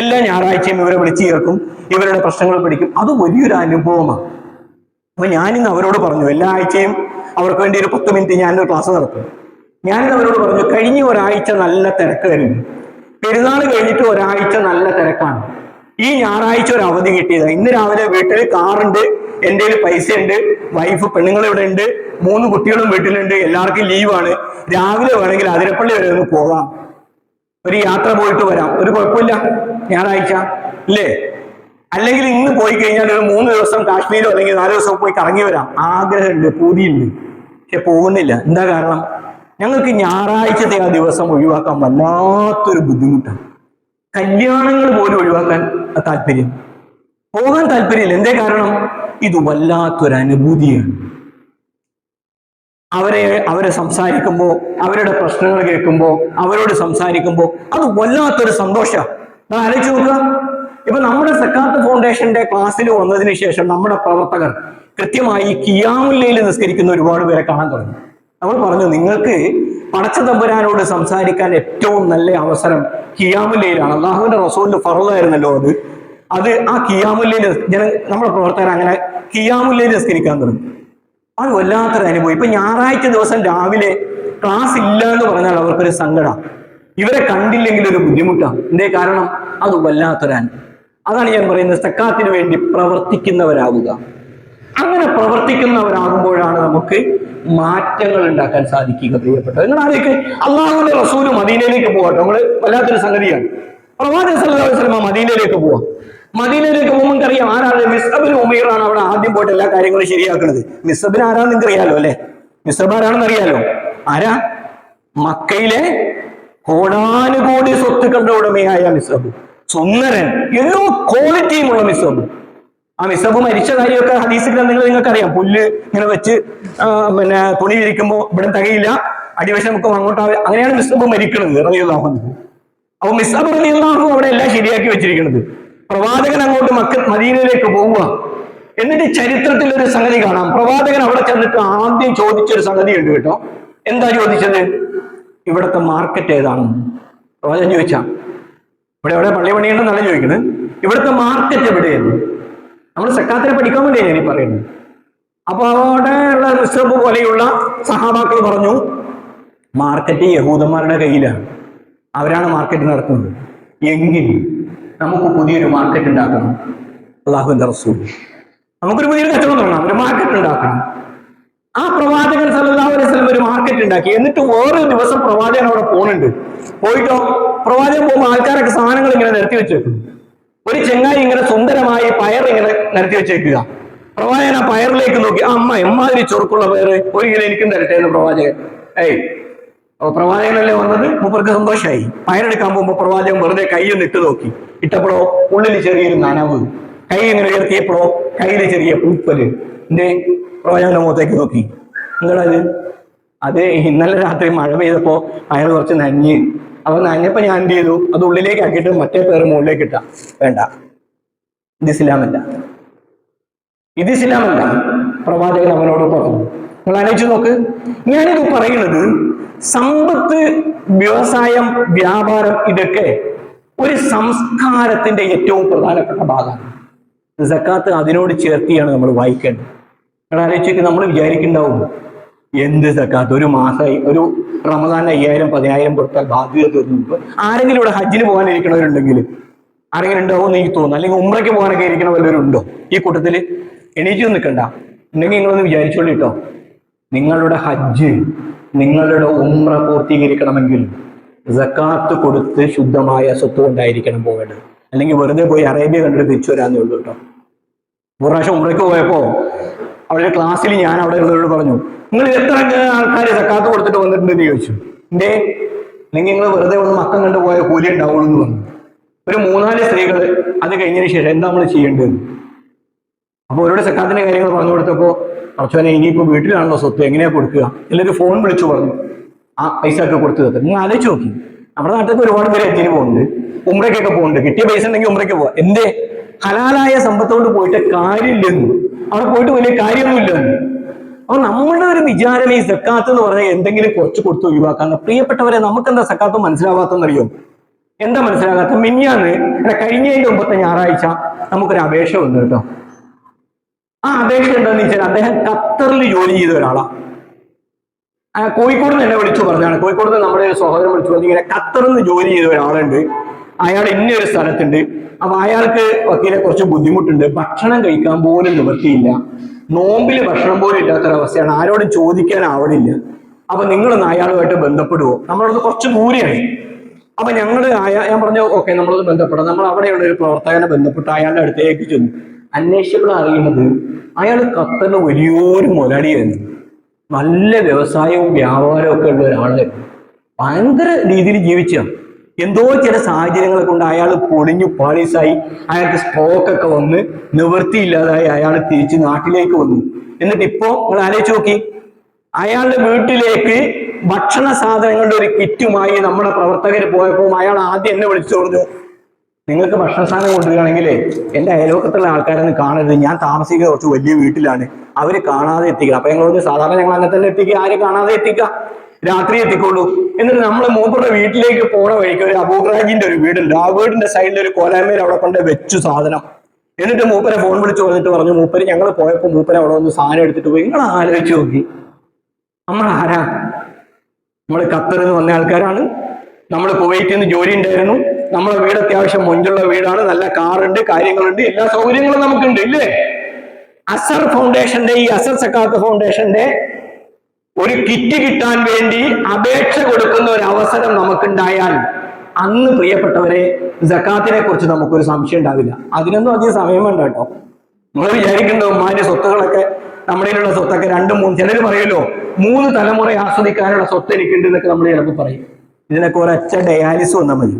എല്ലാ ഞായറാഴ്ചയും ഇവരെ വിളിച്ചു ചേർക്കും ഇവരുടെ പ്രശ്നങ്ങൾ പിടിക്കും. അത് വലിയൊരു അനുഭവമാണ്. അപ്പൊ ഞാനിന്ന് അവരോട് പറഞ്ഞു എല്ലാ ആഴ്ചയും അവർക്ക് വേണ്ടി ഒരു പത്ത് മിനിറ്റ് ഞാനൊരു ക്ലാസ് നടത്തും. ഞാനിന്ന് അവരോട് പറഞ്ഞു കഴിഞ്ഞ ഒരാഴ്ച നല്ല തിരക്കായിരുന്നു. പെരുന്നാൾ കഴിഞ്ഞിട്ട് ഒരാഴ്ച നല്ല തിരക്കാണ്. ഈ ഞായറാഴ്ച ഒരു അവധി കിട്ടിയത്. ഇന്ന് രാവിലെ വീട്ടിൽ കാറുണ്ട് എന്റെ കയ്യിൽ പൈസ ഉണ്ട് വൈഫ് പെണ്ണുങ്ങൾ ഇവിടെ ഉണ്ട് മൂന്ന് കുട്ടികളും വീട്ടിലുണ്ട് എല്ലാവർക്കും ലീവാണ് രാവിലെ വേണമെങ്കിൽ അതിരപ്പള്ളി വരെ ഒന്ന് പോകാം. ഒരു യാത്ര പോയിട്ട് വരാം. ഒരു കുഴപ്പമില്ല. ഞായറാഴ്ച. ഇല്ലേ? അല്ലെങ്കിൽ ഇന്ന് പോയി കഴിഞ്ഞാൽ ഒരു മൂന്ന് ദിവസം കാശ്മീരോ അല്ലെങ്കിൽ നാല് ദിവസം പോയി കറങ്ങി വരാം. ആഗ്രഹമുണ്ട് പൂതിയുണ്ട്. പക്ഷെ പോകുന്നില്ല. എന്താ കാരണം? ഞങ്ങൾക്ക് ഞായറാഴ്ചത്തെ ആ ദിവസം ഒഴിവാക്കാൻ വല്ലാത്തൊരു ബുദ്ധിമുട്ടാണ്. കല്യാണങ്ങൾ പോലും ഒഴിവാക്കാൻ താല്പര്യം. പോകാൻ താല്പര്യമില്ല. എന്തേ കാരണം? ഇത് വല്ലാത്തൊരു അനുഭൂതിയാണ്. അവരെ അവരെ സംസാരിക്കുമ്പോൾ അവരുടെ പ്രശ്നങ്ങൾ കേൾക്കുമ്പോൾ അവരോട് സംസാരിക്കുമ്പോൾ അത് വല്ലാത്തൊരു സന്തോഷം. ആലോചിച്ച് നോക്കുക. ഇപ്പൊ നമ്മുടെ സക്കാത്ത് ഫൗണ്ടേഷന്റെ ക്ലാസ്സിൽ വന്നതിന് ശേഷം നമ്മുടെ പ്രവർത്തകർ കൃത്യമായി കിയാമുല്ലയിൽ നിസ്കരിക്കുന്ന ഒരുപാട് പേരെ കാണാൻ തുടങ്ങി. നമ്മൾ പറഞ്ഞു നിങ്ങൾക്ക് പടച്ച തമ്പുരാനോട് സംസാരിക്കാൻ ഏറ്റവും നല്ല അവസരം കിയാമുല്ലയിലാണ്. അള്ളാഹുവിന്റെ റസൂലിന്റെ ഫറലായിരുന്നല്ലോ അത്. അത് ആ കിയാമുല്ലയിൽ ജന നമ്മുടെ പ്രവർത്തകർ അങ്ങനെ കിയാമുല്ലയിൽ നിസ്കരിക്കാൻ തുടങ്ങി. അത് വല്ലാത്തൊരു അനുഭവം. ഇപ്പൊ ഞായറാഴ്ച ദിവസം രാവിലെ ക്ലാസ് ഇല്ല എന്ന് പറഞ്ഞാൽ അവർക്കൊരു സങ്കടം. ഇവരെ കണ്ടില്ലെങ്കിൽ ഒരു ബുദ്ധിമുട്ടാണ് എന്തേ കാരണം? അത് വല്ലാത്തൊരു അനുഭവം അതാണ് ഞാൻ പറയുന്നത്. സക്കാത്തിന് വേണ്ടി പ്രവർത്തിക്കുന്നവരാകുക അങ്ങനെ പ്രവർത്തിക്കുന്നവരാകുമ്പോഴാണ് നമുക്ക് മാറ്റങ്ങൾ ഉണ്ടാക്കാൻ സാധിക്കുക. പ്രിയപ്പെട്ടത് നിങ്ങൾ ആദ്യമൊക്കെ അള്ളാഹുവിന്റെ റസൂൽ മദീനയിലേക്ക് പോകട്ടെ നമ്മൾ വല്ലാത്തൊരു സംഗതിയാണ്. പ്രവാചക വസല്ലമ മദീനയിലേക്ക് പോവാം. മദീനയിലേക്ക് പോകുമ്പോൾ അറിയാം ആരാണ് മിസബിൻ ഉമീറാണ് അവിടെ ആദ്യം പോയിട്ട് എല്ലാ കാര്യങ്ങളും ശരിയാക്കുന്നത്. മിസബിൻ ആരാന്ന് നിങ്ങൾക്ക് അറിയാലോ അല്ലെ? മിസബ് ആരാണെന്ന് അറിയാലോ? ആരാ? മക്കയിലെ കോടാനുകോടി സ്വത്തുക്കളുടെ ഉടമയായ മിസബ് സുന്ദരൻ എന്തോ ക്വാളിറ്റിയും ഉള്ള മിസബ് ആ മിസബ് മരിച്ച കാര്യമൊക്കെ ഹദീസ് ഗ്രന്ഥങ്ങൾ നിങ്ങൾക്ക് അറിയാം പുല്ല് ഇങ്ങനെ വെച്ച് പിന്നെ തുണി വിരിക്കുമ്പോൾ ഇവിടെ തകയില്ല. അടിവശം നമുക്ക് അങ്ങോട്ടാവില്ല അങ്ങനെയാണ് മിസബ് മരിക്കുന്നത് അപ്പൊ മിസബ് അവിടെ എല്ലാം ശരിയാക്കി വെച്ചിരിക്കുന്നത് പ്രവാചകൻ അങ്ങോട്ട് മക്ക മദീനയിലേക്ക് പോവുക. എന്നിട്ട് ചരിത്രത്തിൽ ഒരു സംഗതി കാണാം. പ്രവാചകൻ അവിടെ ചെന്നിട്ട് ആദ്യം ചോദിച്ചൊരു സംഗതി ഉണ്ട് കേട്ടോ. എന്താ ചോദിച്ചത്? ഇവിടുത്തെ മാർക്കറ്റ് ഏതാണ്? പ്രവാചകൻ ചോദിച്ചാ ഇവിടെ എവിടെ പള്ളി പണിയുണ്ടെന്നല്ല ചോദിക്കുന്നത്. ഇവിടുത്തെ മാർക്കറ്റ് എവിടെയാണ്? നമ്മൾ സക്കാത്തിനെ പഠിക്കാൻ വേണ്ടി ഞാൻ പറയുന്നത്. അപ്പൊ അവിടെ ഉള്ള റിസർവ് പോലെയുള്ള സഹാബാക്കൾ പറഞ്ഞു മാർക്കറ്റ് യഹൂദന്മാരുടെ കയ്യിലാണ്. അവരാണ് മാർക്കറ്റ് നടത്തുന്നത്. എങ്കിൽ നമുക്ക് പുതിയൊരു മാർക്കറ്റ് ഉണ്ടാക്കണം. അള്ളാഹുവിന്റെ റസൂൽ. നമുക്കൊരു പുതിയൊരു കച്ചവടം തുടങ്ങാം ഒരു മാർക്കറ്റ് ഉണ്ടാക്കണം. ആ പ്രവാചകൻ സല്ലല്ലാഹു അലൈഹി വസല്ലം ഒരു മാർക്കറ്റ് ഉണ്ടാക്കി. എന്നിട്ട് ഓരോ ദിവസം പ്രവാചകൻ അവിടെ പോകുന്നുണ്ട് പോയിട്ടോ? പ്രവാചകൻ പോകുമ്പോൾ ആൾക്കാരൊക്കെ സാധനങ്ങൾ ഇങ്ങനെ നിരത്തി വെച്ചേക്കും ഒരു ചെങ്ങായി ഇങ്ങനെ സുന്ദരമായി പയർ ഇങ്ങനെ നിരത്തി വെച്ചേക്കുക. പ്രവാചകൻ ആ പയറിലേക്ക് നോക്കി അമ്മ എമ്മാതിരി ചൊറുക്കുള്ള പയർ ഒരു കിലോ എനിക്കും തരട്ടെ എന്ന് പ്രവാചകൻ. ഏയ് പ്രവാചകനല്ലേ വന്നത്? മൂപ്പർക്ക് സന്തോഷമായി പയറെടുക്കാൻ പോകുമ്പോ പ്രവാചകൻ വെറുതെ കൈയൊന്ന് ഇട്ട് നോക്കി. ഇട്ടപ്പോഴോ ഉള്ളിൽ ചെറിയൊരു നനവ്. കൈ ഇങ്ങനെ ഉയർത്തിയപ്പോഴോ കയ്യിൽ ചെറിയ പൂപ്പൽ. എന്റെ പ്രവാചകന്റെ മുഖത്തേക്ക് നോക്കി. നിങ്ങളത് അത് ഇന്നലെ രാത്രി മഴ പെയ്തപ്പോ പയർ കുറച്ച് നഞ്ഞ് അപ്പൊ നഞ്ഞപ്പോ ഞാൻ എന്ത് ചെയ്തു? അത് ഉള്ളിലേക്ക് ആക്കിയിട്ട് മറ്റേ പേര് മുകളിലേക്ക് ഇട്ട. വേണ്ട. ഇത് ഇസ്ലാമല്ല. ഇത് ഇസ്ലാമല്ല. പ്രവാചകൻ അവനോട് പറഞ്ഞു. നിങ്ങൾ ആലോചിച്ച് നോക്ക്. ഞാനിത് പറയുന്നത് സമ്പത്ത് വ്യവസായം വ്യാപാരം ഇതൊക്കെ ഒരു സംസ്കാരത്തിന്റെ ഏറ്റവും പ്രധാനപ്പെട്ട ഭാഗമാണ്. സക്കാത്ത് അതിനോട് ചേർത്തിയാണ് നമ്മൾ വായിക്കേണ്ടത്. നിങ്ങൾ ആലോചിച്ച് നമ്മൾ വിചാരിക്കുന്നുണ്ടാവും എന്ത് സക്കാത്ത്? ഒരു മാസം ഒരു റമദാൻ അയ്യായിരം പതിനായിരം കൊടുത്താൽ ബാധ്യത തീർന്നു. ആരെങ്കിലും ഇവിടെ ഹജ്ജിന് പോകാനിരിക്കണവരുണ്ടെങ്കിൽ ആരെങ്കിലും ഉണ്ടാവും എന്ന് എനിക്ക് തോന്നുന്നു. അല്ലെങ്കിൽ ഉമ്രയ്ക്ക് പോകാനൊക്കെ ഇരിക്കണ വല്ലവരുണ്ടോ ഈ കൂട്ടത്തിൽ എണീച്ചു നിൽക്കണ്ട. ഉണ്ടെങ്കിൽ നിങ്ങളൊന്ന് വിചാരിച്ചോളൂ കേട്ടോ നിങ്ങളുടെ ഹജ്ജ് നിങ്ങളുടെ ഉമ്ര പൂർത്തീകരിക്കണമെങ്കിൽ ജക്കാത്ത് കൊടുത്ത് ശുദ്ധമായ സ്വത്ത് കൊണ്ടായിരിക്കണം പോകേണ്ടത് അല്ലെങ്കിൽ വെറുതെ പോയി അറേബ്യ കണ്ടിട്ട് തിരിച്ചു വരാന്നേ ഉള്ളൂ കേട്ടോ. പ്രാവശ്യം ഉമ്രയ്ക്ക് പോയപ്പോ അവരുടെ ക്ലാസ്സിൽ ഞാൻ അവിടെ ഉള്ളവരോട് പറഞ്ഞു നിങ്ങൾ എത്ര ആൾക്കാർ സക്കാത്ത് കൊടുത്തിട്ട് വന്നിട്ടുണ്ടെന്ന് ചോദിച്ചു. എന്റെ അല്ലെങ്കിൽ നിങ്ങൾ വെറുതെ ഒന്ന് മക്കം കണ്ടു പോയ കൂലി ഉണ്ടാവുള്ളൂ എന്ന് പറഞ്ഞു. ഒരു മൂന്നാൽ സ്ത്രീകൾ അത് കഴിഞ്ഞതിന് ശേഷം എന്താ നമ്മൾ ചെയ്യേണ്ടത്? അപ്പൊ അവരോട് സക്കാത്തിന്റെ കാര്യങ്ങൾ പറഞ്ഞു കൊടുത്തപ്പോ അർച്ചന ഇനിയിപ്പോ വീട്ടിലാണല്ലോ സ്വത്ത് എങ്ങനെയാ കൊടുക്കുക? എല്ലാവരും ഫോൺ വിളിച്ചു പറഞ്ഞു. ആ പൈസ ഒക്കെ കൊടുത്തു തരും നിങ്ങൾ ആലോചിച്ച് നോക്കി. നമ്മുടെ നാട്ടിൽ ഒരുപാട് പേര് എത്തിന് പോകുന്നുണ്ട് ഉമ്രയ്ക്കൊക്കെ പോകുന്നുണ്ട് കിട്ടിയ പൈസ ഉണ്ടെങ്കിൽ ഉമ്രയ്ക്ക് പോവാം. എന്തേ ഹലാലായ സമ്പത്തോട് പോയിട്ട് കാര്യമില്ലെന്നു. അവിടെ പോയിട്ട് വലിയ കാര്യമൊന്നുമില്ലെന്ന്. അപ്പൊ നമ്മളുടെ ഒരു വിചാരം ഈ സക്കാത്ത് എന്ന് പറഞ്ഞാൽ എന്തെങ്കിലും കുറച്ച് കൊടുത്ത് ഒഴിവാക്കാൻ പ്രിയപ്പെട്ടവരെ നമുക്ക് എന്താ സക്കാത്ത് മനസ്സിലാവാത്തെന്നറിയോ എന്താ മനസ്സിലാകാത്ത അല്ല കഴിഞ്ഞതിന്റെ മുമ്പത്തെ ഞായറാഴ്ച നമുക്കൊരു അപേക്ഷ വന്നു കേട്ടോ. ആ അപേക്ഷ എന്താണെന്ന് വെച്ചാൽ അദ്ദേഹം ഖത്തറിൽ ജോലി ചെയ്ത ഒരാളാണ് കോഴിക്കോട് നിന്ന് എന്നെ വിളിച്ചു പറഞ്ഞാണ് കോഴിക്കോട് നിന്ന് നമ്മുടെ സഹോദരൻ വിളിച്ചു പറഞ്ഞു ഇങ്ങനെ ഖത്തറിൽ നിന്ന് ജോലി ചെയ്ത ഒരാളുണ്ട്. അയാൾ ഇന്നൊരു സ്ഥലത്തുണ്ട്. അപ്പൊ അയാൾക്ക് വക്കീലെ കുറച്ച് ബുദ്ധിമുട്ടുണ്ട്. ഭക്ഷണം കഴിക്കാൻ പോലും നിവൃത്തിയില്ല. നോമ്പിൽ ഭക്ഷണം പോലും ഇല്ലാത്തൊരവസ്ഥയാണ് ആരോടും ചോദിക്കാൻ ആവണില്ല അപ്പൊ നിങ്ങളൊന്ന് അയാളുമായിട്ട് ബന്ധപ്പെടുവോ? നമ്മളത് കുറച്ച് ദൂരെയാണ്. അപ്പൊ ഞങ്ങൾ ഞാൻ പറഞ്ഞു ഓക്കെ നമ്മളത് ബന്ധപ്പെടാം. നമ്മൾ അവിടെയുള്ള ഒരു പ്രവർത്തകനെ ബന്ധപ്പെട്ട് അയാളുടെ അടുത്തേക്ക് ചെന്നു. അന്വേഷിച്ചപ്പോൾ അറിയുന്നത് അയാൾ ഖത്തറിന് വലിയൊരു മുതലാളിയായിരുന്നു നല്ല വ്യവസായവും വ്യാപാരവും ഒക്കെ ഉള്ള ഒരാളായിരുന്നു ഭയങ്കര രീതിയിൽ ജീവിച്ച എന്തോ ചില സാഹചര്യങ്ങളെ കൊണ്ട് അയാൾ പൊളിഞ്ഞു പാളീസായി. അയാൾക്ക് സ്ട്രോക്ക് ഒക്കെ വന്ന് നിവൃത്തിയില്ലാതായി അയാൾ തിരിച്ച് നാട്ടിലേക്ക് വന്നു. എന്നിട്ട് ഇപ്പോ നിങ്ങൾ ആലോചിച്ച് നോക്കി. അയാളുടെ വീട്ടിലേക്ക് ഭക്ഷണ സാധനങ്ങളുടെ ഒരു കിറ്റുമായി നമ്മുടെ പ്രവർത്തകർ പോയപ്പോൾ അയാൾ ആദ്യം എന്നെ വിളിച്ചു പറഞ്ഞു നിങ്ങൾക്ക് ഭക്ഷണ സാധനം കൊണ്ടുവരികയാണെങ്കിൽ എന്റെ അയലോക്കത്തുള്ള ആൾക്കാരൊന്നും കാണരുത്. ഞാൻ താമസിക്കുന്ന കുറച്ച് വലിയ വീട്ടിലാണ്. അവർ കാണാതെ എത്തിക്കണം. അപ്പൊ ഞങ്ങൾ സാധാരണ ഞങ്ങൾ അങ്ങനെ തന്നെ എത്തിക്കുക. ആരും കാണാതെ എത്തിക്കുക? രാത്രി എത്തിക്കുള്ളൂ എന്നിട്ട് നമ്മൾ മൂപ്പറുടെ വീട്ടിലേക്ക് പോണ വഴിക്ക് ഒരു അബൂറാജിന്റെ ഒരു വീടുണ്ട്. ആ വീടിന്റെ സൈഡിൽ ഒരു കോലാമേൽ അവിടെ കൊണ്ട് വെച്ചു സാധനം. എന്നിട്ട് മൂപ്പരെ ഫോൺ വിളിച്ച് വന്നിട്ട് പറഞ്ഞു മൂപ്പര് ഞങ്ങൾ പോയപ്പോൾ മൂപ്പര് അവിടെ വന്ന് സാധനം എടുത്തിട്ട് പോയി. നിങ്ങൾ ആലോചിച്ച് നോക്കി. നമ്മൾ ആരാ? നമ്മൾ ഖത്തറിൽ എന്ന് വന്ന ആൾക്കാരാണ്. നമ്മൾ കുവൈറ്റിൽ ജോലി ഉണ്ടായിരുന്നു. നമ്മളെ വീട് അത്യാവശ്യം മുഞ്ചുള്ള വീടാണ്. നല്ല കാറുണ്ട് കാര്യങ്ങളുണ്ട് എല്ലാ സൗകര്യങ്ങളും നമുക്കുണ്ട് ഇല്ലേ? അസർ ഫൗണ്ടേഷന്റെ ഈ അസർ സക്കാത്ത് ഫൗണ്ടേഷന്റെ ഒരു കിറ്റ് കിട്ടാൻ വേണ്ടി അപേക്ഷ കൊടുക്കുന്ന ഒരു അവസരം നമുക്കുണ്ടായാൽ അന്ന് പ്രിയപ്പെട്ടവരെ ജക്കാത്തിനെ കുറിച്ച് നമുക്കൊരു സംശയം ഉണ്ടാവില്ല. അതിനൊന്നും അധികം സമയം വേണ്ട കേട്ടോ. നമ്മൾ വിചാരിക്കേണ്ട ഉമ്മാന്റെ സ്വത്തുകളൊക്കെ നമ്മുടെ നമ്മളിലുള്ള സ്വത്തൊക്കെ രണ്ടും മൂന്ന് ചിലർ പറയുമല്ലോ മൂന്ന് തലമുറ ആസ്വദിക്കാനുള്ള സ്വത്ത് എനിക്കുണ്ട് എന്നൊക്കെ നമ്മൾ ചിലപ്പോൾ പറയും. ഇതിനൊക്കെ ഒരൊറ്റ ഡയാലിസ് വന്നാൽ മതി.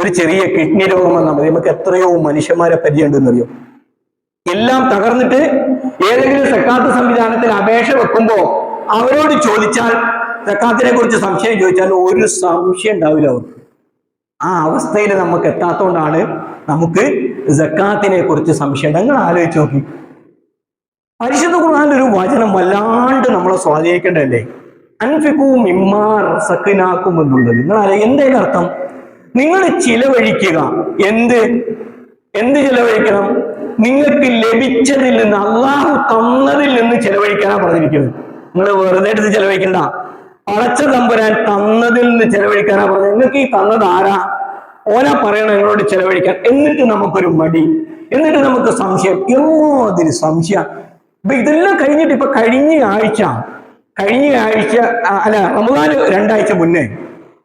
ഒരു ചെറിയ കിഡ്നി രോഗം വന്നാൽ മതി. നമുക്ക് എത്രയോ മനുഷ്യന്മാരെ പരിചയമുണ്ടെന്നറിയോ? എല്ലാം തകർന്നിട്ട് ഏതെങ്കിലും സക്കാത്ത് സംവിധാനത്തിൽ അപേക്ഷ വെക്കുമ്പോ അവരോട് ചോദിച്ചാൽ സക്കാത്തിനെ കുറിച്ച് സംശയം ചോദിച്ചാൽ ഒരു സംശയം ഉണ്ടാവില്ല അവർക്ക്. ആ അവസ്ഥയിൽ നമുക്ക് എത്താത്തോണ്ടാണ് നമുക്ക് സക്കാത്തിനെ കുറിച്ച് സംശയം നിങ്ങൾ ആലോചിച്ച് നോക്കി. പരിശുദ്ധ ഖുർആനിൽ ഒരു വചനം വല്ലാണ്ട് നമ്മളെ സ്വാധീനിക്കേണ്ടതല്ലേ? അൻഫിക്കും ഇമ്മാർ സക്കിനാക്കും എന്നുള്ളത്. നിങ്ങൾ ആലോ എന്തേലും അർത്ഥം? നിങ്ങൾ ചിലവഴിക്കുക. എന്ത്? എന്ത് ചിലവഴിക്കണം? നിങ്ങൾക്ക് ലഭിച്ചതിൽ നിന്ന് അള്ളാഹു തന്നതിൽ നിന്ന് ചിലവഴിക്കാനാണ് പറഞ്ഞിരിക്കുന്നത്. നിങ്ങൾ വെറുതെ എടുത്ത് ചിലവഴിക്കണ്ട. പളച്ച തമ്പുരാൻ തന്നതിൽ നിന്ന് ചിലവഴിക്കാനാ പറഞ്ഞത്. നിങ്ങൾക്ക് ഈ തന്നത് ആരാ? ഓനാ പറയണം നിങ്ങളോട് ചിലവഴിക്കാൻ. എന്നിട്ട് നമുക്കൊരു മടി. എന്നിട്ട് നമുക്ക് സംശയം. എന്നോതിന് സംശയം. അപ്പൊ ഇതെല്ലാം കഴിഞ്ഞിട്ട് ഇപ്പൊ കഴിഞ്ഞ ആഴ്ച കഴിഞ്ഞ ആഴ്ച അല്ല റമദാന് രണ്ടാഴ്ച മുന്നേ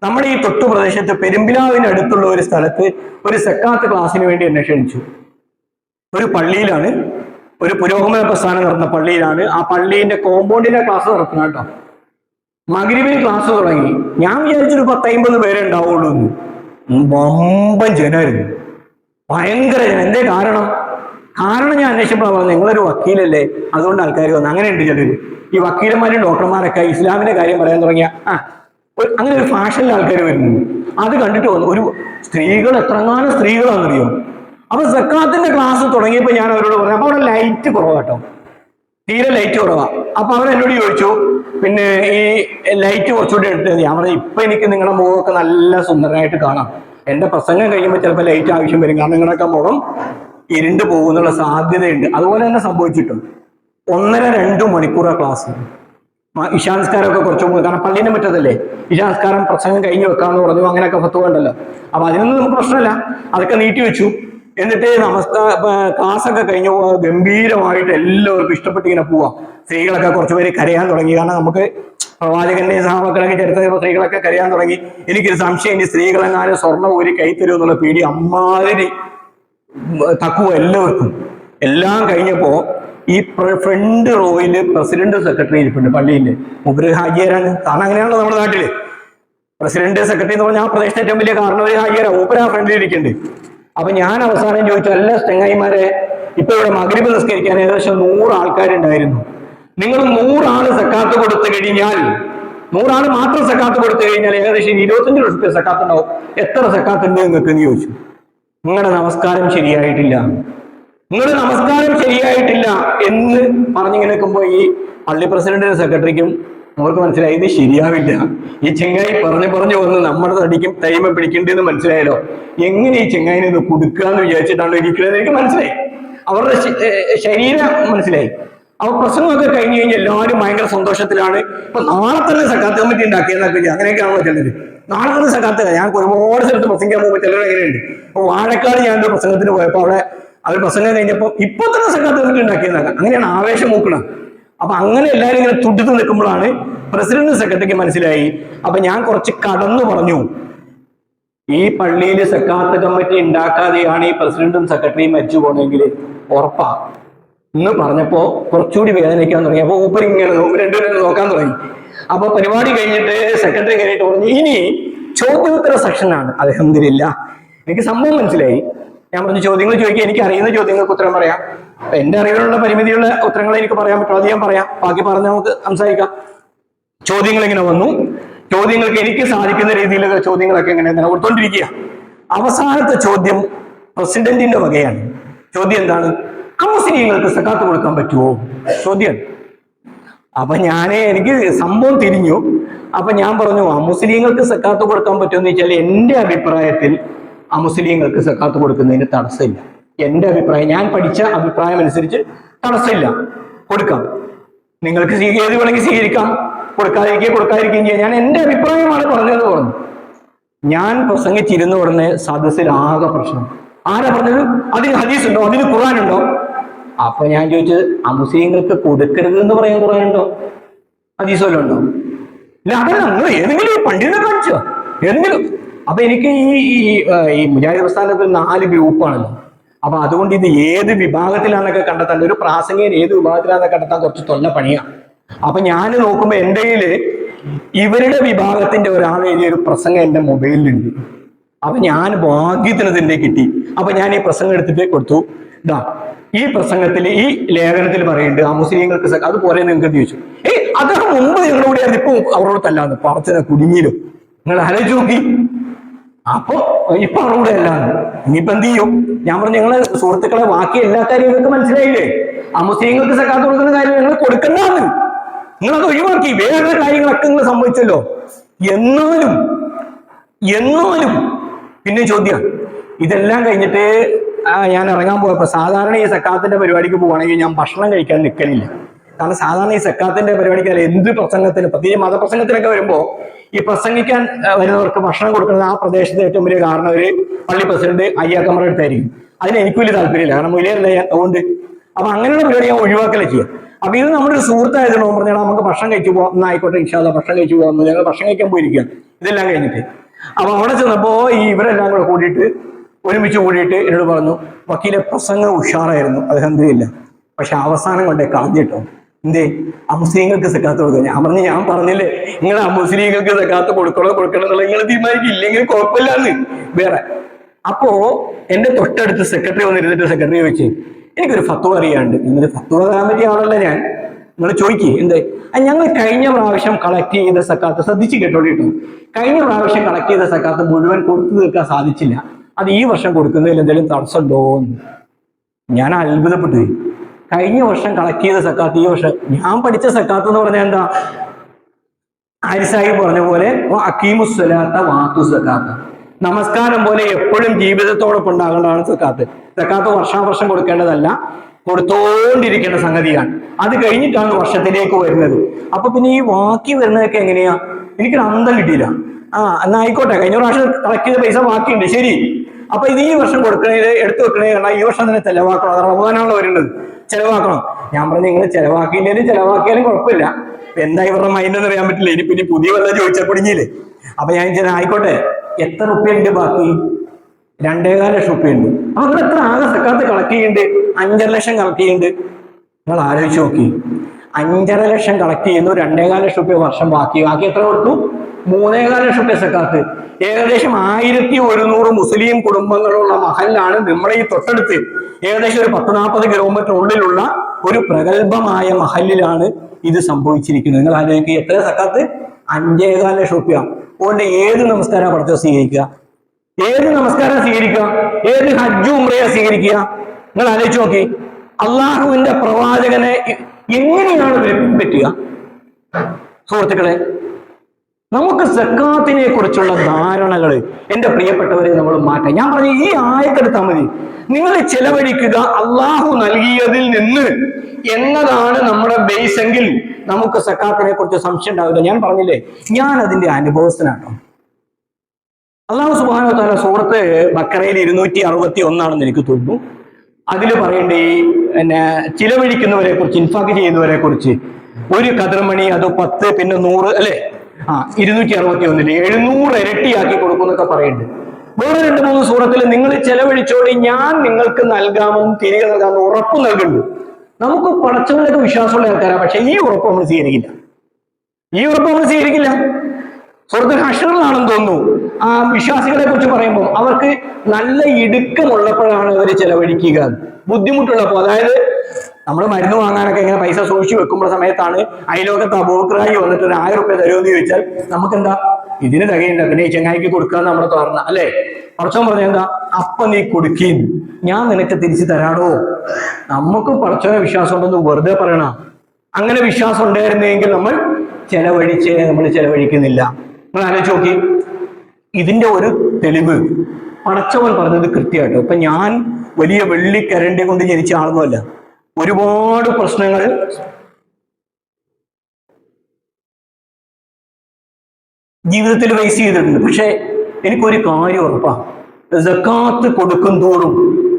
നമ്മുടെ ഈ തൊട്ടു പ്രദേശത്ത് പെരുമ്പിലാവിന് അടുത്തുള്ള ഒരു സ്ഥലത്ത് ഒരു സെക്കാത്ത് ക്ലാസ്സിന് വേണ്ടി എന്നെ ക്ഷണിച്ചു. ഒരു പള്ളിയിലാണ് ഒരു പുരോഗമന പ്രസ്ഥാനം നടന്ന പള്ളിയിലാണ്. ആ പള്ളിന്റെ കോമ്പൗണ്ടിന്റെ ക്ലാസ് നടത്തണം കേട്ടോ. മകരിവിൽ ക്ലാസ് തുടങ്ങി. ഞാൻ വിചാരിച്ചൊരു പത്തൈമ്പത് പേരെ ഉണ്ടാവുള്ളൂ എന്ന്. വമ്പൻ ജനമായിരുന്നു ഭയങ്കര ജനം. എന്തേ കാരണം? കാരണം ഞാൻ അന്വേഷിച്ചപ്പോൾ പറഞ്ഞു നിങ്ങളൊരു വക്കീലല്ലേ? അതുകൊണ്ട് ആൾക്കാർ വന്നു. അങ്ങനെയുണ്ട് ചിലര്. ഈ വക്കീലന്മാരും ഡോക്ടർമാരൊക്കെ ഇസ്ലാമിന്റെ കാര്യം പറയാൻ തുടങ്ങിയ. ആ ഒരു- അങ്ങനെ ഒരു ഫാഷനിൽ ആൾക്കാർ വരുന്നു. അത് കണ്ടിട്ട് വന്നു. ഒരു സ്ത്രീകൾ എത്രങ്ങാനും സ്ത്രീകളാണെന്നറിയോ? അപ്പൊ സക്കാത്തിന്റെ ക്ലാസ് തുടങ്ങിയപ്പോൾ ഞാൻ അവരോട് പറഞ്ഞു അപ്പൊ അവിടെ ലൈറ്റ് കുറവാട്ടോ തീരെ ലൈറ്റ് കുറവാ. അപ്പൊ അവർ എന്നോട് ചോദിച്ചു പിന്നെ ഈ ലൈറ്റ് കുറച്ചുകൂടി എടുത്ത് ഞാൻ പറഞ്ഞു ഇപ്പൊ എനിക്ക് നിങ്ങളുടെ മുഖമൊക്കെ നല്ല സുന്ദരമായിട്ട് കാണാം. എന്റെ പ്രസംഗം കഴിയുമ്പോൾ ചിലപ്പോൾ ലൈറ്റ് ആവശ്യം വരും. കാരണം നിങ്ങളുടെയൊക്കെ മുഖം ഇരുണ്ട് പോകുന്നുള്ള സാധ്യതയുണ്ട്. അതുപോലെ തന്നെ സംഭവിച്ചിട്ടുണ്ട്. ഒന്നര രണ്ടു മണിക്കൂറാ ക്ലാസ് മ- കുറച്ചും മുമ്പ്. കാരണം പള്ളീനെ മുറ്റത്തല്ലേ? ഇഷാംസ്കാരം പ്രസംഗം കഴിഞ്ഞ് വെക്കാന്ന് പറഞ്ഞു അങ്ങനെയൊക്കെ ഫത്വ ഉണ്ടല്ലോ. അപ്പൊ അതിനൊന്നും നമുക്ക് പ്രശ്നമില്ല. അതൊക്കെ നീട്ടി വെച്ചു. എന്നിട്ട് നമസ്കാര ക്ലാസ്സൊക്കെ കഴിഞ്ഞു ഗംഭീരമായിട്ട് എല്ലാവർക്കും ഇഷ്ടപ്പെട്ട് ഇങ്ങനെ പോവാം. സ്ത്രീകളൊക്കെ കുറച്ചുപേര് കരയാൻ തുടങ്ങി. കാരണം നമുക്ക് പ്രവാചകന്റെ സഹാബക്കളൊക്കെ ചരിത്ര സ്ത്രീകളൊക്കെ കരയാൻ തുടങ്ങി. എനിക്കൊരു സംശയം ഇനി സ്ത്രീകളെങ്ങാനും സ്വർണം ഒരു കൈ തരും എന്നുള്ള പേടി അമ്മാതിരി തക്കുവ എല്ലാവർക്കും. എല്ലാം കഴിഞ്ഞപ്പോ ഈ ഫ്രണ്ട് റോയിൽ പ്രസിഡന്റ് സെക്രട്ടറി ഇരിപ്പുണ്ട് പള്ളിന്റെ മുബര് ഹാജിയാരാണ്? കാരണം അങ്ങനെയാണല്ലോ നമ്മുടെ നാട്ടിൽ. പ്രസിഡന്റ് സെക്രട്ടറി എന്ന് പറഞ്ഞാൽ ആ പ്രദേശത്തെ ഏറ്റവും വലിയ കാരണം ഒരു ഹാജിയാരാ. ഓപ്പര ഫ്രണ്ടിൽ ഇരിക്കുന്നുണ്ട് അപ്പൊ ഞാൻ അവസാനം ചോദിച്ചു എല്ലാ ചെങ്ങായിമാരെ ഇപ്പൊ ഇവിടെ മകരിബ് നിസ്കരിക്കാൻ ഏകദേശം നൂറ് ആൾക്കാരുണ്ടായിരുന്നു. നിങ്ങൾ നൂറാൾ സക്കാത്ത് കൊടുത്തു കഴിഞ്ഞാൽ നൂറാൾ മാത്രം സക്കാത്ത് കൊടുത്തു കഴിഞ്ഞാൽ ഏകദേശം ഇരുപത്തഞ്ച് ലക്ഷത്തെ സക്കാത്ത് ഉണ്ടാവും എത്ര സക്കാത്ത് ഉണ്ട് നിങ്ങൾക്ക്? എന്ന് ചോദിച്ചു. നിങ്ങളുടെ നമസ്കാരം ശരിയായിട്ടില്ല. നിങ്ങളുടെ നമസ്കാരം ശരിയായിട്ടില്ല എന്ന് പറഞ്ഞിങ്ങനെ നിൽക്കുമ്പോൾ ഈ പള്ളി പ്രസിഡന്റിനും സെക്രട്ടറിക്കും അവർക്ക് മനസ്സിലായി ഇത് ശരിയാവില്ല. ഈ ചെങ്ങായി പറഞ്ഞു പറഞ്ഞു വന്ന് നമ്മുടെ തടിക്കും തൈമ പിടിക്കേണ്ടതെന്ന് മനസ്സിലായല്ലോ. എങ്ങനെ ഈ ചെങ്ങായിനെ ഇത് എന്ന് വിചാരിച്ചിട്ടാണ് ഇരിക്കുന്നത് എനിക്ക് മനസ്സിലായി. അവരുടെ ശരീരം മനസ്സിലായി. അവർ പ്രസംഗമൊക്കെ കഴിഞ്ഞു കഴിഞ്ഞാൽ എല്ലാവരും ഭയങ്കര സന്തോഷത്തിലാണ്. ഇപ്പൊ നാളെ തന്നെ സക്കാത്ത് കമ്മിറ്റി ഉണ്ടാക്കിയെന്നൊക്കെ അങ്ങനെയൊക്കെയാണോ ചിലര് നാളെ തന്നെ സക്കാത്ത് ഞാൻ ഒരുപാട് സ്ഥലത്ത് പ്രസംഗിക്കാൻ പോകുമ്പോൾ ചിലർ എങ്ങനെയുണ്ട് അപ്പൊ വാഴക്കാട് ഞാൻ പ്രസംഗത്തിന് പോയപ്പോ അവിടെ അവർ പ്രസംഗം കഴിഞ്ഞപ്പോൾ ഇപ്പൊ തന്നെ സക്കാത്ത് കമ്മിറ്റി ഉണ്ടാക്കിയെന്നൊക്കെ അങ്ങനെയാണ് ആവേശം മൂക്കണം അപ്പൊ അങ്ങനെ എല്ലാവരും ഇങ്ങനെ തുടിച്ചു നിൽക്കുമ്പോഴാണ് പ്രസിഡന്റ് സെക്രട്ടറിക്ക് മനസ്സിലായി. അപ്പൊ ഞാൻ കുറച്ച് കടന്നു പറഞ്ഞു. ഈ പള്ളിയിൽ സക്കാത്ത് കമ്മിറ്റി ഉണ്ടാക്കാതെയാണ് ഈ പ്രസിഡന്റും സെക്രട്ടറിയും മരിച്ചു പോണെങ്കിൽ ഉറപ്പാ. എന്ന് പറഞ്ഞപ്പോ കുറച്ചുകൂടി വേദനിക്കാൻ തുടങ്ങി. അപ്പൊ ഊപ്പർ ഇങ്ങനെ രണ്ടുപേരെ രണ്ടുപേരും നോക്കാൻ തുടങ്ങി. അപ്പൊ പരിപാടി കഴിഞ്ഞിട്ട് സെക്രട്ടറി കഴിഞ്ഞിട്ട് പറഞ്ഞു ഇനി ചോദ്യോത്തര സെക്ഷനാണ്. അലഹമില്ല എനിക്ക് സംഭവം മനസ്സിലായി. ഞാൻ പറഞ്ഞു ചോദ്യങ്ങൾ ചോദിക്കുക എനിക്ക് അറിയുന്ന ചോദ്യങ്ങൾക്ക് ഉത്തരം പറയാം. എന്റെ അറിവിലുള്ള പരിമിതിയുള്ള ഉത്തരങ്ങൾ എനിക്ക് പറയാൻ പറ്റും. അത് ഞാൻ പറയാം. ബാക്കി പറഞ്ഞ് നമുക്ക് സംസാരിക്കാം. ചോദ്യങ്ങൾ ഇങ്ങനെ വന്നു. ചോദ്യങ്ങൾക്ക് എനിക്ക് സാധിക്കുന്ന രീതിയിലുള്ള ചോദ്യങ്ങളൊക്കെ ഇങ്ങനെ നിലകൊടുത്തോണ്ടിരിക്കുക. അവസാനത്തെ ചോദ്യം പ്രസിഡന്റിന്റെ വകയാണ്. ചോദ്യം എന്താണ്? അമുസ്ലിങ്ങൾക്ക് സക്കാത്ത് കൊടുക്കാൻ പറ്റുമോ ചോദ്യം. അപ്പൊ ഞാൻ എനിക്ക് സംഭവം തിരിഞ്ഞു. അപ്പൊ ഞാൻ പറഞ്ഞു അമുസ്ലിങ്ങൾക്ക് സക്കാത്ത് കൊടുക്കാൻ പറ്റുമെന്ന് വെച്ചാൽ എന്റെ അഭിപ്രായത്തിൽ അമുസ്ലിങ്ങൾക്ക് സക്കാത്ത് കൊടുക്കുന്നതിന് തടസ്സമില്ല. എന്റെ അഭിപ്രായം ഞാൻ പഠിച്ച അഭിപ്രായം അനുസരിച്ച് തടസ്സമില്ല. കൊടുക്കാം. നിങ്ങൾക്ക് ഏത് വേണമെങ്കിൽ സ്വീകരിക്കാം. കൊടുക്കാതിരിക്കുക കൊടുക്കാതിരിക്കുകയും ചെയ്യാം. ഞാൻ എന്റെ അഭിപ്രായമാണ് പറഞ്ഞത് പറഞ്ഞു. ഞാൻ പ്രസംഗിച്ചിരുന്ന ഉടനെ സദസ്സിൽ ആകെ പ്രശ്നം. ആരാ പറഞ്ഞത്? അതിന് ഹദീസ് ഉണ്ടോ അതിന് ഉണ്ടോ അപ്പൊ ഞാൻ ചോദിച്ചത് അമുസ്ലിങ്ങൾക്ക് കൊടുക്കരുത് എന്ന് പറയാൻ ഉണ്ടോ ഹദീസ് വല്ലതും ഉണ്ടോ? ഇല്ല അതല്ല നിങ്ങൾ ഏതെങ്കിലും പണ്ടിനെ കാണിച്ചോ. ഏതെങ്കിലും അപ്പൊ എനിക്ക് ഈ ഈ, മുജാഹിദ് പ്രസ്ഥാനത്തിൽ നാല് ഗ്രൂപ്പാണല്ലോ. അപ്പൊ അതുകൊണ്ട് ഇത് ഏത് വിഭാഗത്തിലാണെന്നൊക്കെ കണ്ടെത്താൻ ഒരു പ്രാസംഗികൻ ഏത് വിഭാഗത്തിലാണെന്നൊക്കെ കണ്ടെത്താൻ കുറച്ച് തൊല്ല പണിയാണ് അപ്പൊ ഞാൻ നോക്കുമ്പോ എന്റെ ഇവരുടെ വിഭാഗത്തിന്റെ ഒരാൾ എഴുതിയ ഒരു പ്രസംഗം എന്റെ മൊബൈലിലുണ്ട്. അപ്പൊ ഞാൻ ഭാഗ്യത്തിന് ഇതിന്റെ കിട്ടി. അപ്പൊ ഞാൻ ഈ പ്രസംഗം എടുത്തിട്ട് കൊടുത്തു. ഇതാ ഈ പ്രസംഗത്തിൽ ഈ ലേഖനത്തിൽ പറയുന്നുണ്ട് ആ മുസ്ലിങ്ങൾക്ക് അത് പോലെ നിങ്ങൾക്ക് ചോദിച്ചു? ഏയ് അദ്ദേഹം മുമ്പ് നിങ്ങളോട് ഇപ്പൊ അവരോട് തല്ലാന്ന് പറച്ചത് കുടുങ്ങിയിലും നിങ്ങൾ ആലോചിച്ച് നോക്കി. അപ്പൊ ഇപ്പൊ അവരോട് എല്ലാം ഇനിയിപ്പൊ എന്ത് ചെയ്യും? ഞാൻ പറഞ്ഞു ഞങ്ങൾ സുഹൃത്തുക്കളെ ബാക്കി എല്ലാ കാര്യവും നിങ്ങൾക്ക് മനസ്സിലായില്ലേ? ആ മുസ്ലിങ്ങൾക്ക് സക്കാത്ത് കൊടുക്കുന്ന കാര്യം നിങ്ങൾ കൊടുക്കണ്ടാന്ന്. നിങ്ങളത് ഒഴിവാക്കി. വേറെ കാര്യങ്ങളൊക്കെ നിങ്ങൾ സംഭവിച്ചല്ലോ എന്നാലും എന്നാലും പിന്നെ ചോദ്യം. ഇതെല്ലാം കഴിഞ്ഞിട്ട് ഞാൻ ഇറങ്ങാൻ പോയപ്പോ സാധാരണ ഈ സക്കാത്തിന്റെ പരിപാടിക്ക് പോവാണെങ്കിൽ ഞാൻ ഭക്ഷണം കഴിക്കാൻ നിൽക്കലില്ല കാരണം സാധാരണ ഈ സക്കാത്തിന്റെ പരിപാടിക്ക് അല്ല എന്ത് പ്രസംഗത്തിന് പ്രത്യേകിച്ച് മതപ്രസംഗത്തിനൊക്കെ വരുമ്പോ ഈ പ്രസംഗിക്കാൻ വരുന്നവർക്ക് ഭക്ഷണം കൊടുക്കുന്നത് ആ പ്രദേശത്തെ ഏറ്റവും വലിയ കാരണം ഒരു പള്ളി പ്രസിഡന്റ് അയ്യാക്കമ്മറ അടുത്തായിരിക്കും. അതിന് എനിക്ക് വലിയ താല്പര്യമില്ല. കാരണം മുലിയല്ല ഞാൻ അതുകൊണ്ട് അപ്പൊ അങ്ങനെയുള്ള പരിപാടി ഞാൻ ഒഴിവാക്കല ചെയ്യാം. അപ്പൊ ഇത് നമ്മുടെ ഒരു സുഹൃത്തായതുകൊണ്ട് പറഞ്ഞാൽ നമുക്ക് ഭക്ഷണം കഴിച്ചു പോകാം എന്നാ ആയിക്കോട്ടെ ഭക്ഷണം കഴിച്ചു പോകാം ഞങ്ങൾ ഭക്ഷണം കഴിക്കാൻ പോയിരിക്കുക ഇതെല്ലാം കഴിഞ്ഞിട്ട്. അപ്പൊ അവിടെ ചെന്നപ്പോ ഈ ഇവരെല്ലാം കൂടെ കൂടിയിട്ട് ഒരുമിച്ച് കൂടിയിട്ട് എന്നോട് പറഞ്ഞു വക്കീലെ പ്രസംഗം ഉഷാറായിരുന്നു. അലഹമില്ല പക്ഷെ അവസാനം കൊണ്ടേ കളഞ്ഞിട്ടോ എന്തേ? അമുസ്ലിങ്ങൾക്ക് സക്കാത്ത് കൊടുക്കുക. ഞാൻ പറഞ്ഞു ഞാൻ പറഞ്ഞില്ലേ നിങ്ങൾ അമുസ്ലിങ്ങൾക്ക് സക്കാത്ത് കൊടുക്കണോ കൊടുക്കണോ എന്നുള്ള നിങ്ങൾ തീരുമാനിക്കും ഇല്ലെങ്കിൽ കുഴപ്പമില്ലാന്ന്. വേറെ. അപ്പോ എന്റെ തൊട്ടടുത്ത് സെക്രട്ടറി വന്നിരുന്നിട്ട് സെക്രട്ടറി ചോദിച്ചു എനിക്കൊരു ഫത്വ അറിയാണ്ട് നിങ്ങൾ ഫത്വ കമ്മിറ്റി ആണല്ലോ ഞാൻ. നിങ്ങൾ ചോദിക്കേ എന്തേ? ഞങ്ങൾ കഴിഞ്ഞ പ്രാവശ്യം കളക്ട് ചെയ്ത സക്കാത്ത് ശ്രദ്ധിച്ച് കേട്ടോളി കഴിഞ്ഞ പ്രാവശ്യം കളക്ട് ചെയ്ത സക്കാത്ത് മുഴുവൻ കൊടുത്തു തീർക്കാൻ സാധിച്ചില്ല. അത് ഈ വർഷം കൊടുക്കുന്നതിൽ എന്തെങ്കിലും തടസ്സമുണ്ടോ? എന്ന് ഞാൻ അത്ഭുതപ്പെട്ടു. കഴിഞ്ഞ വർഷം കളക്ട് ചെയ്ത സക്കാത്ത് ഈ വർഷം ഞാൻ പഠിച്ച സക്കാത്ത് എന്ന് പറഞ്ഞാൽ എന്താ? ആരിസായി പറഞ്ഞ പോലെ വാത്തു സക്കാത്ത. നമസ്കാരം പോലെ എപ്പോഴും ജീവിതത്തോടൊപ്പം ഉണ്ടാകേണ്ടതാണ് സക്കാത്ത്. സക്കാത്ത് വർഷാവർഷം കൊടുക്കേണ്ടതല്ല കൊടുത്തോണ്ടിരിക്കേണ്ട സംഗതിയാണ്. അത് കഴിഞ്ഞിട്ടാണ് വർഷത്തിലേക്ക് വരുന്നത്. അപ്പൊ പിന്നെ ഈ ബാക്കി വരുന്നതൊക്കെ എങ്ങനെയാ? എനിക്കൊരു അന്തം കിട്ടിയില്ല. ആ എന്നാ ആയിക്കോട്ടെ കഴിഞ്ഞ പ്രാവശ്യം കളക്ട് ചെയ്ത പൈസ ബാക്കിയുണ്ട് ശരി. അപ്പൊ ഇത് ഈ വർഷം കൊടുക്കണേ എടുത്തു വെക്കണേ ഈ വർഷം തന്നെ ചെലവാക്കണം. റമദാനാണല്ലോ വരുന്നത്. ചെലവാക്കണം. ഞാൻ പറഞ്ഞു നിങ്ങൾ ചെലവാക്കിയില്ലേലും ചെലവാക്കിയാലും കുഴപ്പമില്ല. എന്താ ഇവരുടെ മൈൻഡ് എന്ന് അറിയാൻ പറ്റില്ല. ഇനി പിന്നെ പുതിയ വല്ല ചോദിച്ചാൽ കുടുങ്ങിയില്ലേ? അപ്പൊ ഞാൻ ചെറിയ ആയിക്കോട്ടെ എത്ര റുപ്യ ഉണ്ട് ബാക്കി? രണ്ടേകാൽ ലക്ഷം റുപ്യ ഉണ്ട്. അപ്പൊ എത്ര ആകെ സക്കാത്ത് കളക്ട് ചെയ്യുന്നുണ്ട്? അഞ്ചര ലക്ഷം കളക്ട് ചെയ്യുന്നുണ്ട്. നിങ്ങൾ ആലോചിച്ച് നോക്കി. അഞ്ചര ലക്ഷം കളക്ട് ചെയ്യുന്നു രണ്ടേകാൽ ലക്ഷം റുപ്യ വർഷം ബാക്കി. ബാക്കി എത്ര കൊടുത്തു? മൂന്നേകാൽ ലക്ഷം പെസക്കാർക്ക്. ഏകദേശം ആയിരത്തി ഒരുന്നൂറ് മുസ്ലിം കുടുംബങ്ങളുള്ള മഹലിലാണ് നമ്മുടെ ഈ തൊട്ടടുത്ത് ഏകദേശം ഒരു പത്ത് നാൽപ്പത് കിലോമീറ്റർ ഉള്ളിലുള്ള ഒരു പ്രഗത്ഭമായ മഹലിലാണ് ഇത് സംഭവിച്ചിരിക്കുന്നത്. നിങ്ങൾ ആലോചിക്കുക എത്ര സക്കാത്ത്? അഞ്ചേകാൽ ലക്ഷം റുപ്യ അതുകൊണ്ട് ഏത് നമസ്കാരം പഠിച്ചോ സ്വീകരിക്കുക? ഏത് നമസ്കാരം സ്വീകരിക്കുക? ഏത് ഹജ്ജു ഉമ്രയെ സ്വീകരിക്കുക? നിങ്ങൾ ആലോചിച്ച് നോക്കി. അള്ളാഹുവിന്റെ പ്രവാചകനെ എങ്ങനെയാണ് പറ്റുക? സുഹൃത്തുക്കളെ നമുക്ക് സക്കാത്തിനെ കുറിച്ചുള്ള ധാരണകൾ എന്റെ പ്രിയപ്പെട്ടവരെ നമ്മൾ മാറ്റാം. ഞാൻ പറഞ്ഞു ഈ ആയക്കെടുത്താൽ മതി. നിങ്ങൾ ചെലവഴിക്കുക അള്ളാഹു നൽകിയതിൽ നിന്ന്. എന്നതാണ് നമ്മുടെ ബേസ് എങ്കിൽ നമുക്ക് സക്കാത്തിനെ കുറിച്ച് സംശയം ഉണ്ടാവില്ല. ഞാൻ പറഞ്ഞില്ലേ ഞാൻ അതിന്റെ അനുഭവസ്ഥനാട്ടോ അള്ളാഹു സുബാനോ താല സൂറത്ത് ബക്കറയിൽ ഇരുന്നൂറ്റി അറുപത്തി ഒന്നാണെന്ന് എനിക്ക് തോന്നുന്നു. അതിൽ പറയേണ്ട ഈ പിന്നെ ചിലവഴിക്കുന്നവരെ കുറിച്ച് ഇൻഫാക്ട് ചെയ്യുന്നവരെ കുറിച്ച് ഒരു കതിർമണി അത് പത്ത് പിന്നെ നൂറ് അല്ലെ? ആ ഇരുന്നൂറ്റി അറുപത്തി ഒന്നിൽ എഴുന്നൂറ് ഇരട്ടിയാക്കി കൊടുക്കുന്നൊക്കെ പറയുന്നുണ്ട്. വേറെ രണ്ട് മൂന്ന് സൂറത്തിൽ നിങ്ങൾ ചെലവഴിച്ചോടി ഞാൻ നിങ്ങൾക്ക് നൽകാമെന്ന് തിരികെ നൽകാമെന്ന് ഉറപ്പ് നൽകുന്നുണ്ട്. നമുക്ക് പടച്ചവനൊക്കെ വിശ്വാസമുള്ള ആൾക്കാരാണ് പക്ഷെ ഈ ഉറപ്പ് നമ്മൾ സ്വീകരിക്കില്ല. ഈ ഉറപ്പ് നമ്മൾ സ്വീകരിക്കില്ല. സുഹൃത്ത് ഹഷറിലാണെന്ന് തോന്നുന്നു. ആ വിശ്വാസികളെ കുറിച്ച് പറയുമ്പോൾ അവർക്ക് നല്ല ഇടുക്കമുള്ളപ്പോഴാണ് അവർ ചെലവഴിക്കുക ബുദ്ധിമുട്ടുള്ളപ്പോൾ അതായത് നമ്മൾ മരുന്ന് വാങ്ങാനൊക്കെ ഇങ്ങനെ പൈസ സൂക്ഷിച്ചു വെക്കുമ്പോൾ സമയത്താണ് അയലോകത്ത് അബോക്രായി വന്നിട്ട് ഒരു ആയിരം റുപ്യ തരുമെന്ന് ചോദിച്ചാൽ നമുക്ക് എന്താ ഇതിന് തികയില്ല. പിന്നെ ഈ ചെങ്ങായിക്ക് കൊടുക്കാന്ന് നമ്മുടെ തോർന്ന അല്ലേ? പടച്ചോൻ പറഞ്ഞ എന്താ? അപ്പൊ നീ കൊടുക്കീൻ. ഞാൻ നിനക്ക് തിരിച്ചു തരാടോ. നമുക്ക് പടച്ചോനെ വിശ്വാസം ഉണ്ടെന്ന് വെറുതെ പറയണ. അങ്ങനെ വിശ്വാസം ഉണ്ടായിരുന്നെങ്കിൽ നമ്മൾ ചെലവഴിച്ച് നമ്മൾ ചെലവഴിക്കുന്നില്ല. നമ്മൾ ആലോചിച്ച് നോക്കി. ഇതിന്റെ ഒരു തെളിവ്. പടച്ചവൻ പറഞ്ഞത് കൃത്യമായിട്ട്. ഇപ്പൊ ഞാൻ വലിയ വെള്ളി കരണ്ടി കൊണ്ട് ജനിച്ച ആളൊന്നുമല്ല. ഒരുപാട് പ്രശ്നങ്ങൾ ജീവിതത്തിൽ ഫേസ് ചെയ്തിട്ടുണ്ട്. പക്ഷെ എനിക്കൊരു കാര്യം ഉറപ്പാ. ജക്കാത്ത് കൊടുക്കും തോറും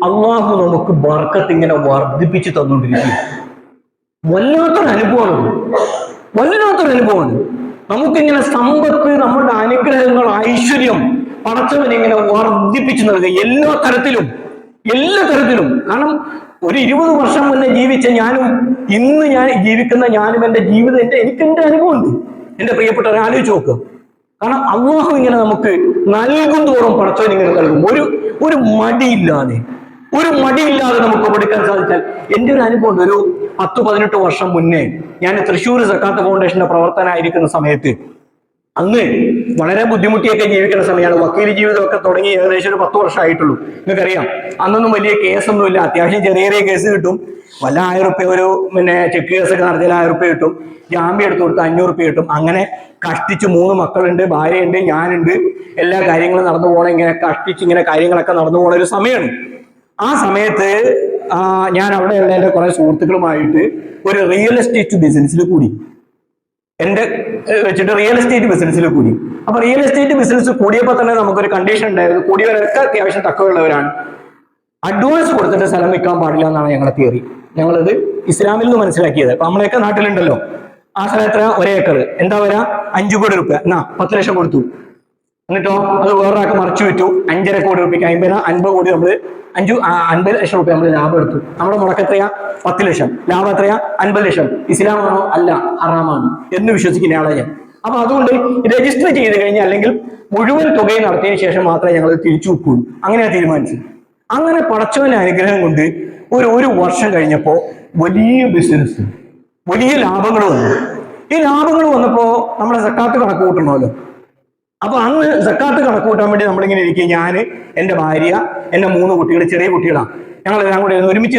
അള്ളാഹു നമുക്ക് ബർക്കത്ത് ഇങ്ങനെ വർദ്ധിപ്പിച്ച് തന്നുകൊണ്ടിരിക്കും വല്ലാത്തൊരു അനുഭവമാണ് വല്ലാത്തൊരു അനുഭവമാണ്. നമുക്കിങ്ങനെ സമ്പത്ത് നമ്മുടെ അനുഗ്രഹങ്ങൾ ഐശ്വര്യം പടച്ചവൻ ഇങ്ങനെ വർദ്ധിപ്പിച്ചു നൽകുക എല്ലാ തരത്തിലും എല്ലാ തരത്തിലും. കാരണം ഒരു ഇരുപത് വർഷം മുന്നേ ജീവിച്ച ഞാനും ഇന്ന് ഞാൻ ജീവിക്കുന്ന ഞാനും എന്റെ ജീവിതം എന്റെ എനിക്ക് എന്റെ അനുഭവമുണ്ട്. എന്റെ പ്രിയപ്പെട്ടവരെ ആലോചിച്ച് നോക്കുക കാരണം അള്ളാഹു ഇങ്ങനെ നമുക്ക് നൽകും തോറും പടച്ചവൻ ഇങ്ങനെ നൽകും. ഒരു ഒരു മടിയില്ലാതെ ഒരു മടിയില്ലാതെ നമുക്ക് കൊടുക്കാൻ സാധിച്ചാൽ എന്റെ ഒരു അനുഭവം ഉണ്ട്. ഒരു പത്ത് പതിനെട്ട് വർഷം മുന്നേ ഞാൻ തൃശ്ശൂർ സക്കാത്ത ഫൗണ്ടേഷന്റെ പ്രവർത്തനമായിരിക്കുന്ന സമയത്ത് അന്ന് വളരെ ബുദ്ധിമുട്ടിയൊക്കെ ജീവിക്കുന്ന സമയമാണ്. വക്കീൽ ജീവിതമൊക്കെ തുടങ്ങി ഏകദേശം ഒരു പത്ത് വർഷമായിട്ടുള്ളൂ. നിങ്ങൾക്കറിയാം. അന്നൊന്നും വലിയ കേസൊന്നുമില്ല. അത്യാവശ്യം ചെറിയ ചെറിയ കേസ് കിട്ടും. വല്ല ആയിരം റുപ്യ ഒരു പിന്നെ ചെക്ക് കേസൊക്കെ നടത്തിയാൽ ആയിരം റുപ്യ കിട്ടും. ജാമ്യം എടുത്തു കൊടുത്ത് അഞ്ഞൂറ് റുപ്യ കിട്ടും. അങ്ങനെ കഷ്ടിച്ച് മൂന്ന് മക്കളുണ്ട് ഭാര്യയുണ്ട് ഞാനുണ്ട്. എല്ലാ കാര്യങ്ങളും നടന്നു പോകണം ഇങ്ങനെ കഷ്ടിച്ച് ഇങ്ങനെ കാര്യങ്ങളൊക്കെ നടന്നു പോണ ഒരു സമയമാണ്. ആ സമയത്ത് ഞാൻ അവിടെയുള്ള എന്റെ കുറെ സുഹൃത്തുക്കളുമായിട്ട് ഒരു റിയൽ എസ്റ്റേറ്റ് ബിസിനസ്സിൽ കൂടി. എന്റെ വെച്ചിട്ട് റിയൽ എസ്റ്റേറ്റ് ബിസിനസ്സിൽ കൂടി. അപ്പൊ റിയൽ എസ്റ്റേറ്റ് ബിസിനസ് കൂടിയപ്പോൾ തന്നെ നമുക്കൊരു കണ്ടീഷൻ ഉണ്ടായിരുന്നു. കൂടിയവരൊക്കെ അത്യാവശ്യം തക്കമുള്ളവരാണ് അഡ്വാൻസ് കൊടുത്തിട്ട് സ്ഥലം വിൽക്കാൻ പാടില്ല എന്നാണ് ഞങ്ങളുടെ തിയറി ഞങ്ങളത് ഇസ്ലാമിൽ നിന്ന് മനസ്സിലാക്കിയത്. അപ്പൊ നമ്മളെയൊക്കെ നാട്ടിലുണ്ടല്ലോ. ആ സ്ഥലം എത്ര ഒരേ ഏക്കർ എന്താ വരാ? അഞ്ചു കോടി രൂപ എന്നാ പത്ത് ലക്ഷം കൊടുത്തു. എന്നിട്ടോ അത് വേറൊരാൾക്ക് മറിച്ചു വിറ്റു അഞ്ചര കോടി റുപ്യക്ക് അമ്പത് അൻപത് കോടി നമ്മൾ അഞ്ചു അൻപത് ലക്ഷം റുപ്യ നമ്മൾ ലാഭം എടുത്തു. നമ്മുടെ മുടക്ക് എത്രയാ? പത്ത് ലക്ഷം. ലാഭം എത്രയാ? അൻപത് ലക്ഷം. ഇസ്ലാമാണോ അല്ല ഹറാമാണ് എന്ന് വിശ്വസിക്കുന്ന ആളെ ഞാൻ. അപ്പൊ അതുകൊണ്ട് രജിസ്റ്റർ ചെയ്ത് കഴിഞ്ഞാൽ അല്ലെങ്കിൽ മുഴുവൻ തുകയും നടത്തിയതിനു ശേഷം മാത്രമേ ഞങ്ങൾ തിരിച്ചു വെക്കുള്ളൂ അങ്ങനെയാ തീരുമാനിച്ചത്. അങ്ങനെ പടച്ചവന്റെ അനുഗ്രഹം കൊണ്ട് ഒരു ഒരു വർഷം കഴിഞ്ഞപ്പോ വലിയ ബിസിനസ് വലിയ ലാഭങ്ങൾ വന്നു. ഈ ലാഭങ്ങൾ വന്നപ്പോ നമ്മളെ സക്കാത്ത് കണക്ക് കൂട്ടണമല്ലോ. അപ്പൊ അന്ന് സക്കാത്ത് കണക്ക് കൂട്ടാൻ വേണ്ടി നമ്മളിങ്ങനെ ഇരിക്കുക. ഞാൻ എന്റെ ഭാര്യ എന്റെ മൂന്ന് കുട്ടികൾ ചെറിയ കുട്ടികളാണ് ഞങ്ങൾ എല്ലാം കൂടി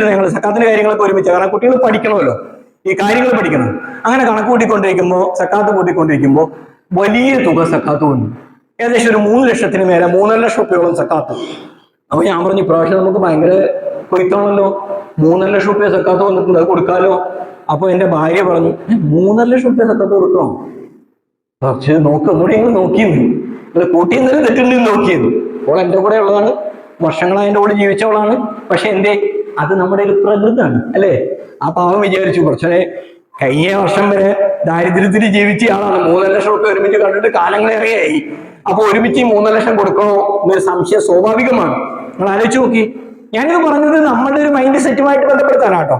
ഞങ്ങൾ സക്കാത്തിന്റെ കാര്യങ്ങളൊക്കെ ഒരുമിച്ച് കാരണം കുട്ടികൾ പഠിക്കണമല്ലോ. ഈ കാര്യങ്ങൾ പഠിക്കണം. അങ്ങനെ കണക്ക് കൂട്ടിക്കൊണ്ടിരിക്കുമ്പോൾ സക്കാത്ത് കൂട്ടിക്കൊണ്ടിരിക്കുമ്പോൾ വലിയ തുക സക്കാത്ത് വന്നു. ഏകദേശം ഒരു മൂന്ന് ലക്ഷത്തിന് മേലെ മൂന്നര ലക്ഷം റുപ്യോളം സക്കാത്ത്. അപ്പൊ ഞാൻ പറഞ്ഞു ഇപ്രാവശ്യം നമുക്ക് ഭയങ്കര കൊയ്ത്താണല്ലോ. മൂന്നര ലക്ഷം റുപ്യ സക്കാത്ത് വന്നിട്ടുണ്ട് അത് കൊടുക്കാലോ. അപ്പൊ എന്റെ ഭാര്യ പറഞ്ഞു "ഏ, മൂന്നര ലക്ഷം റുപ്യ സക്കാത്ത് കൊടുക്കണോ? പക്ഷെ നോക്ക് ഞങ്ങൾ നോക്കിയിരുന്നു നിങ്ങൾ കൂട്ടി എന്തെങ്കിലും തെറ്റുണ്ടെന്ന് നോക്കിയത്. അവൾ എന്റെ കൂടെ ഉള്ളതാണ്. വർഷങ്ങളായി എന്റെ കൂടെ ജീവിച്ചവളാണ്. പക്ഷെ എന്തേ? അത് നമ്മുടെ ഒരു പ്രകൃതാണ് അല്ലേ? ആ പാവം വിചാരിച്ചു കുറച്ചേ കഴിഞ്ഞ വർഷം വരെ ദാരിദ്ര്യത്തിൽ ജീവിച്ച ആളാണ്. മൂന്നര ലക്ഷം ഒക്കെ ഒരുമിച്ച് കണ്ടിട്ട് കാലങ്ങളേറെയായി അപ്പൊ ഒരുമിച്ച് മൂന്നര ലക്ഷം കൊടുക്കണോ എന്നൊരു സംശയം സ്വാഭാവികമാണ്. നിങ്ങൾ ആലോചിച്ച് നോക്കി. ഞാനിത് പറഞ്ഞത് നമ്മുടെ ഒരു മൈൻഡ് സെറ്റുമായിട്ട് ബന്ധപ്പെടുത്താനാട്ടോ